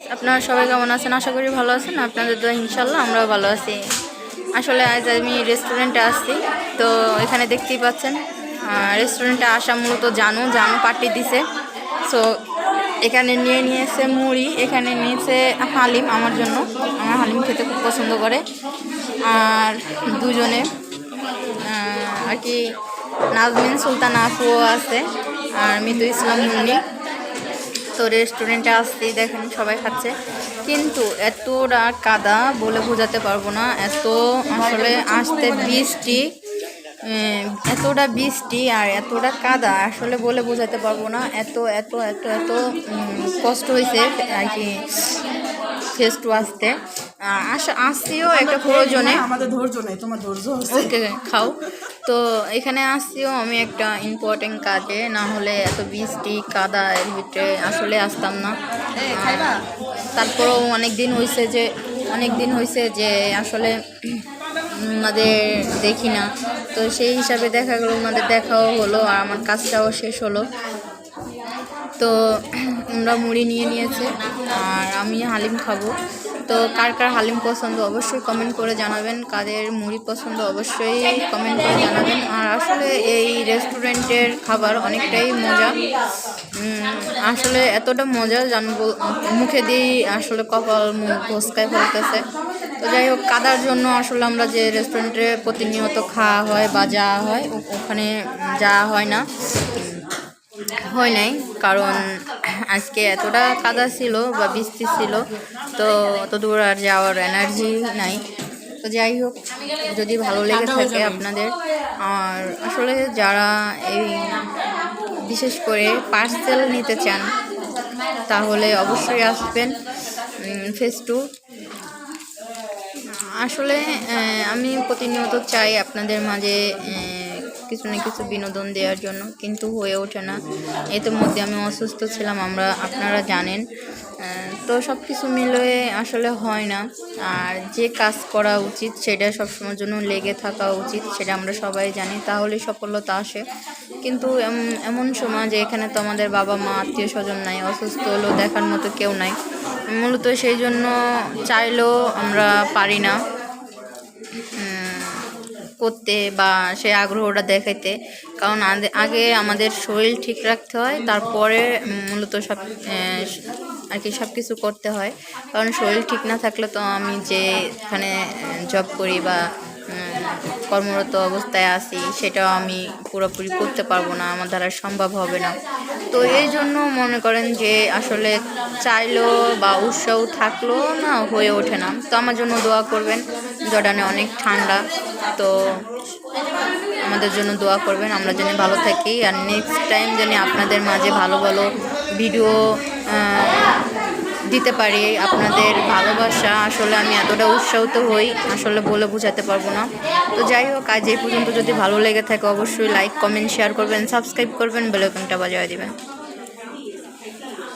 আপনারা সবাই কেমন আছেন? আশা করি ভালো আছেন। আপনাদের তো ইনশাল্লাহ আমরাও ভালো আছি। আসলে আজ আমি রেস্টুরেন্টে আসছি। তো এখানে দেখতেই পাচ্ছেন রেস্টুরেন্টে আসা মূলত জানু। জানু পার্টি দিছে। সো এখানে নিয়ে নিয়েছে মুড়ি, এখানে নিয়েছে হালিম আমার জন্য। আমার হালিম খেতে খুব পছন্দ করে। আর দুজনে আর কি, নাজমিন সুলতান আফুও আছে, আর মিতু ইসলাম মুন্নি। তো রেস্টুরেন্টে আসতেই দেখেন সবাই খাচ্ছে। কিন্তু এতটা কাদা বলে বোঝাতে পারব না। এত আসলে আসতে বৃষ্টি এতটা বৃষ্টি আর এতটা কাদা আসলে বলে বোঝাতে পারব না। এত এত এত এত কষ্ট হয়েছে আর কি ফেস টু আসতে। আহ, আস- আসছিও একটা প্রয়োজনে। আমাদের ধৈর্য নেই তোমার ধৈর্য ওকে খাও। তো এখানে আসছিও আমি একটা ইম্পর্টেন্ট কাজে না হলে এত বৃষ্টি কাদা এর ভিতরে আসলে আসতাম না। তারপরেও অনেক দিন হয়েছে যে অনেক দিন হয়েছে যে আসলে ওনাদের দেখি না। তো সেই হিসাবে দেখা গেলো ওনাদের দেখাও হলো আর আমার কাজটাও শেষ হলো। তো আমরা মুড়ি নিয়ে নিয়েছে আর আমি হালিম খাব। তো কার কার হালিম পছন্দ অবশ্যই কমেন্ট করে জানাবেন। কাদের মুড়ি পছন্দ অবশ্যই কমেন্ট করে জানাবেন। আর আসলে এই রেস্টুরেন্টের খাবার অনেকটাই মজা। আসলে এতটা মজা জানব, মুখে দিয়েই আসলে কপাল মুখ ঘোসকায় ফেলতেছে তো যাই হোক, কাদার জন্য আসলে আমরা যে রেস্টুরেন্টে প্রতিনিয়ত খাওয়া হয় বা যাওয়া হয় ওখানে যাওয়া হয় না। হয় নাই, কারণ আজকে এতটা কাদা ছিল বা বৃষ্টি ছিল তো অত দূর আর যাওয়ার এনার্জি নাই। তো যাই হোক যদি ভালো লেগে থাকে আপনাদের আর আসলে যারা এই বিশেষ করে পার্সেল নিতে চান তাহলে অবশ্যই আসবেন ফেস টু আসলে আমি প্রতিনিয়ত চাই আপনাদের মাঝে কিছু না কিছু বিনোদন দেওয়ার জন্য, কিন্তু হয়ে ওঠে না। ইতিমধ্যে আমি অসুস্থ ছিলাম, আমরা, আপনারা জানেন। তো সব কিছু মিলিয়ে আসলে হয় না। আর যে কাজ করা উচিত, সেটা সবসময়ের জন্য লেগে থাকা উচিত, সেটা আমরা সবাই জানি, তাহলেই সফলতা আসে। কিন্তু এমন সময় যে এখানে তো আমাদের বাবা মা আত্মীয় স্বজন নাই, অসুস্থ হলেও দেখার মতো কেউ নাই। মূলত সেই জন্য চাইলেও আমরা পারি না। করতে বা সেই আগ্রহটা দেখাইতে। কারণ আগে আমাদের শরীর ঠিক রাখতে হয়, তারপরে মূলত সব আর কি সব কিছু করতে হয়। কারণ শরীর ঠিক না থাকলে তো আমি যে এখানে জব করি বা কর্মরত অবস্থায় আছি, সেটাও আমি পুরোপুরি করতে পারব না, আমার দ্বারা সম্ভব হবে না। তো এই জন্য মনে করেন যে আসলে চাইলেও বা উৎসাহ থাকলেও না হয়ে ওঠে না। তো আমার জন্য দোয়া করবেন, জর্ডানে অনেক ঠান্ডা। তো আমাদের জন্য দোয়া করবেন, আমরা যেন ভালো থাকি। আর নেক্সট টাইম যেন আপনাদের মাঝে ভালো ভালো ভিডিও দিতে পারি। আপনাদের ভালোবাসা, আসলে আমি এতটা উৎসাহিত হই, আসলে বলে বোঝাতে পারব না। তো যাই হোক, আজ এই পর্যন্ত যদি ভালো লেগে থাকে, অবশ্যই লাইক কমেন্ট শেয়ার করবেন সাবস্ক্রাইব করবেন বেলাইকনটা বাজায় দিবেন।